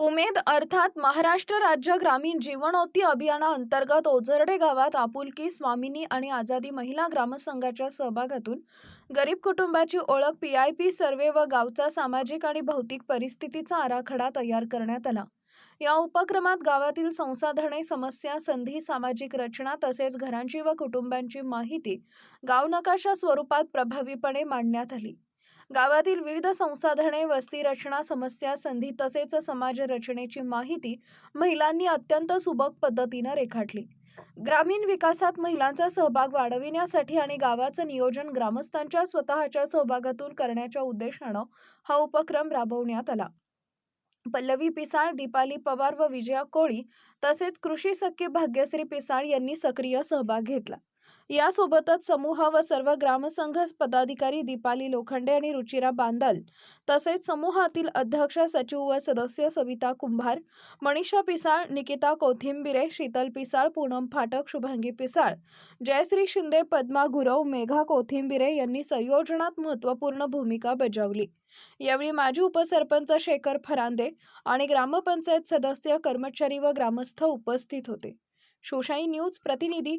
उमेद अर्थात महाराष्ट्र राज्य ग्रामीण जीवनोत्ती अभियानाअंतर्गत ओझर्डे गावात आपुलकी स्वामिनी आणि आझादी महिला ग्रामसंघाच्या सहभागातून गरीब कुटुंबाची ओळख पी आय पी सर्वे व गावचा सामाजिक आणि भौतिक परिस्थितीचा आराखडा तयार करण्यात आला. या उपक्रमात गावातील संसाधने समस्या संधी सामाजिक रचना तसेच घरांची व कुटुंबांची माहिती गाव नकाशा स्वरूपात प्रभावीपणे मांडण्यात आली. गावातील विविध संसाधने वस्ती रचना समस्या संधी तसेच समाज रचनेची माहिती महिलांनी अत्यंत सुबक पद्धतीनं रेखाटली. ग्रामीण विकासात महिलांचा सहभाग वाढविण्यासाठी आणि गावाचं नियोजन ग्रामस्थांच्या स्वतःच्या सहभागातून करण्याच्या उद्देशानं हा उपक्रम राबवण्यात आला. पल्लवी पिसाळ दीपाली पवार व विजया कोळी तसेच कृषी सख्य भाग्यश्री पिसाळ यांनी सक्रिय सहभाग घेतला. यासोबतच समूह व सर्व ग्रामसंघ पदाधिकारी दीपाली लोखंडे आणि रुचिरा बांदल तसेच समूहातील अध्यक्ष सचिव व सदस्य सविता कुंभार मनीषा पिसाळ निकिता कोथिंबिरे शीतल पिसाळ पूनम फाटक शुभांगी पिसाळ जयश्री शिंदे पद्मा गुरव मेघा कोथिंबिरे यांनी संयोजनात महत्त्वपूर्ण भूमिका बजावली. यावेळी माजी उपसरपंच शेखर फरांदे आणि ग्रामपंचायत सदस्य कर्मचारी व ग्रामस्थ उपस्थित होते. शोशाई न्यूज प्रतिनिधी